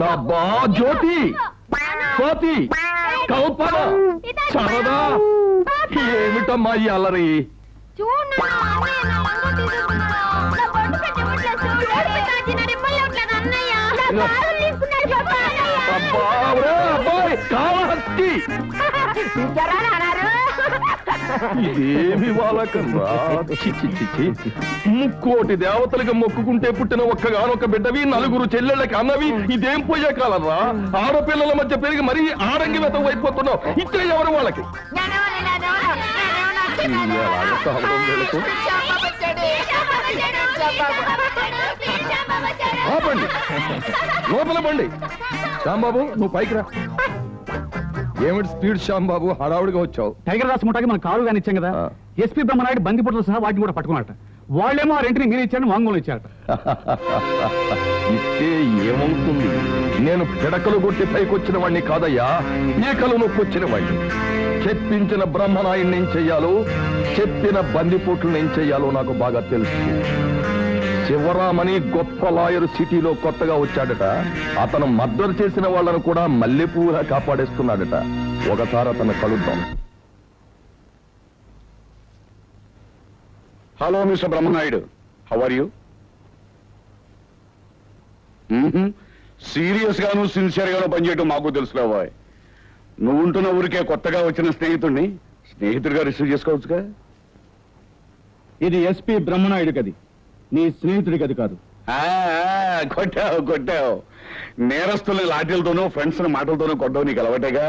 నా బా జ్యోతి! స్వాతి కౌపల శారదా! ఏమిటమ్మా ఈ అల్లరి? అబ్బా ఇదేమి చి. ముక్కోటి దేవతలకు మొక్కుకుంటే పుట్టిన ఒక్కగానొక్క బిడ్డవి నలుగురు చెల్లెళ్ళకి అన్నవి ఇదేం పోయే కాలరా ఆడపిల్లల మధ్య పెరిగి మరీ ఆడంగి వెతం అయిపోతున్నావు. ఇచ్చే ఎవరు వాళ్ళకి. ఆపండి. లోపల పండి. శ్యాంబాబు నువ్వు పైకి రా. ఏమిటి స్పీడ్ శ్యాంబాబు హడావుడిగా వచ్చావు. టైగర్ రాస్ ముఠాకి మనం కారు కానీ ఇచ్చాం కదా. ఎస్పీ బ్రహ్మనాయుడు బందిపుట్ల సహా వాటిని కూడా పట్టుకున్నట్ట వాళ్ళేమో ఆ రెంటిని మీరు ఇచ్చారని వాంగ్మూలం ఇచ్చారట. ఇస్తే ఏమవుతుంది? నేను పిడకలు కొట్టి పైకొచ్చిన వాణ్ణి కాదయ్యా. మేకలు నొక్కొచ్చిన వాణ్ణి. చెప్పించిన బ్రహ్మనాయుడిని ఏం చెయ్యాలో చెప్పిన బందిపోట్లను ఏం చెయ్యాలో నాకు బాగా తెలుసు. శివరామని గొప్ప లాయర్ సిటీలో కొత్తగా వచ్చాడట. అతను మర్డర్ చేసిన వాళ్ళను కూడా మల్లెపూలా కాపాడేస్తున్నాడట. ఒకసారి అతను కలుద్దాం. Hello mister Brahmanaidu. How are you serious గాను సిన్సియర్ గాను పనిచేయటం మాకు తెలుసులే బాయ్. నువ్వు ఉంటున్న ఊరికే కొత్తగా వచ్చిన స్నేహితుడిని స్నేహితుడిగా రిసీవ్ చేసుకోవచ్చుగా? ఇది ఎస్పీ బ్రహ్మనాయుడు గది నీ స్నేహితుడి గది కాదు. కొట్టావు కొట్టావు. నేరస్తుల్ని లాఠీలతోనూ ఫ్రెండ్స్ మాటలతోనూ కొట్టవు నీకు అలవాటేగా?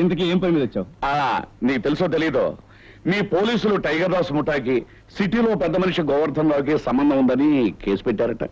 ఇంతకీ ఏం పని మీద వచ్చావు? నీకు తెలుసో తెలీదో? మీ పోలీసులు టైగర్ రాస్ ముఠాకి సిటీలో పెద్ద మనిషి గోవర్ధన్ రావుకి సంబంధం ఉందని కేసు పెట్టారట.